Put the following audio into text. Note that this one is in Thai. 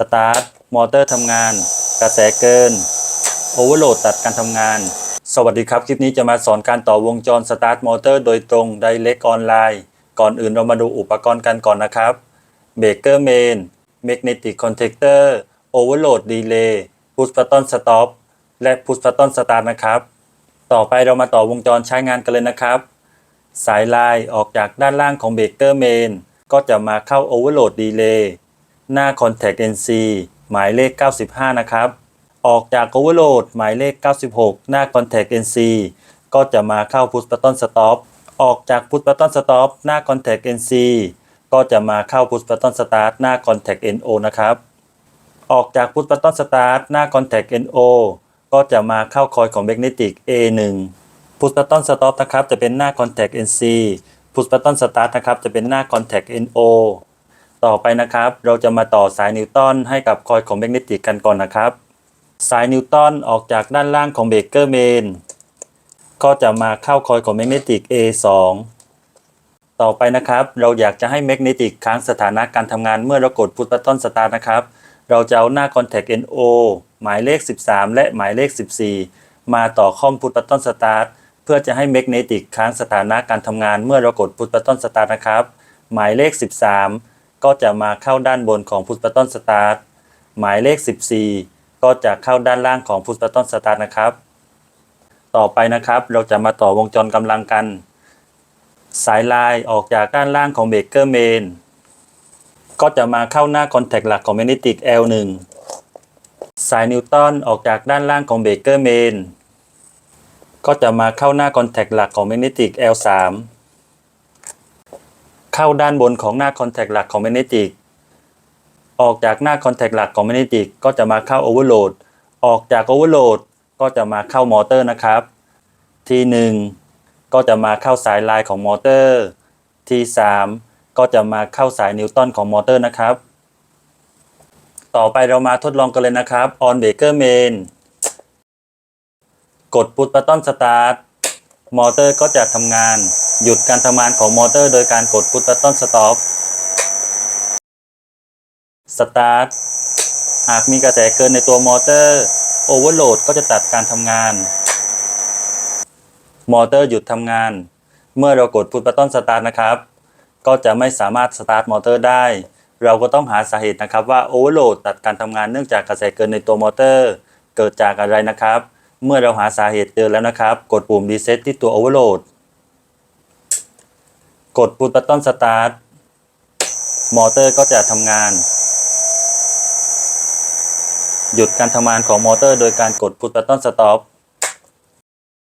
สตาร์ท มอเตอร์ทำงาน กระแสเกิน โอเวอร์โหลดตัดการทำงาน สวัสดีครับ คลิปนี้จะมาสอนการต่อวงจรสตาร์ทมอเตอร์โดยตรง Direct ออนไลน์ ก่อนอื่นเรามาดูอุปกรณ์กันก่อนนะครับเบรกเกอร์เมน Magnetic Contactor Overload Relay Push Button Stop และ Push Button Start นะครับ ต่อไปเรามาต่อวงจรใช้งานกันเลยนะครับ สายลายออกจากด้านล่างของเบรกเกอร์เมนก็จะมาเข้า Overload Relay ห หน้า Contact NC หมายเลข 95 นะครับ ออกจาก Overload หมายเลข 96 หน้า Contact NC ก็จะมาเข้า Push Button Stop ออกจาก Push Button Stop หน้า Contact NC ก็จะมาเข้า Push Button Start หน้า Contact NO นะครับ ออกจาก Push Button Start หน้า Contact NO ก็จะมาเข้าคอยของ Magnetic A1 Push Button Stop นะครับ จะเป็นหน้า Contact NC Push Button Start นะครับ จะเป็นหน้า Contact NO ต่อไปนะครับ เราจะมาต่อสายนิวตันให้กับคอยของ Magnetic กันก่อนนะครับ สายนิวตันออกจากด้านล่างของเบรกเกอร์เมนก็จะมาเข้าคอยของ Magnetic A2 ต่อไปนะครับ เราอยากจะให้ Magnetic ค้างสถานะการทำงานเมื่อเรากด Push Button Start นะครับ เราจะเอาหน้า Contact NO หมายเลข 13 และหมายเลข 14 มาต่อข้อม Push Button Start เพื่อจะให้ Magnetic ค้างสถานะการทำงานเมื่อเรากด Push Button Start นะครับ หมายเลข 13 ก็จะมาเข้าด้านบนของ Push Button Start หมายเลข 14 ก็จะเข้าด้านล่างของ Push Button Start นะครับ ต่อไปนะครับเราจะมาต่อวงจรกำลังกัน สายลายออกจากด้านล่างของเบรกเกอร์เมนก็จะมาเข้าหน้าคอนแทคหลักของ Magnetic L1 สายนิวตันออกจากด้านล่างของเบรกเกอร์เมนก็จะมาเข้าหน้าคอนแทคหลักของ Magnetic L3 เข้าด้านบนของหน้าคอนแทคหลักของ Magnetic ออกจากหน้าคอนแทคหลักของ Magnetic ก็จะมาเข้า Overload ออกจาก Overload ก็จะมาเข้ามอเตอร์นะครับทีหนึ่งก็จะมาเข้าสายลายของมอเตอร์ทีสามก็จะมาเข้าสายนิวตันของมอเตอร์นะครับ ต่อไปเรามาทดลองกันเลยนะครับ on breaker main กด push button start มอเตอร์ก็จะทำงาน หยุดการทำงานของมอเตอร์โดยการกด push button stop start หากมีกระแสเกินในตัวมอเตอร์ overload ก็จะตัดการทำงาน มอเตอร์หยุดทำงาน เมื่อเรากด push button start นะครับ ก็จะไม่สามารถ start มอเตอร์ได้ เราก็ต้องหาสาเหตุนะครับว่า overload ตัดการทำงานเนื่องจากกระแสเกินในตัวมอเตอร์ เกิดจากอะไรนะครับ เมื่อเราหาสาเหตุเจอแล้วนะครับ กดปุ่ม reset ที่ตัว overload กดบูตปัตตอนสตาร์ทมอเตอร์ก็จะทำงาน หยุดการทำงานของมอเตอร์ โดยการกดบูตปัตตอนสต็อป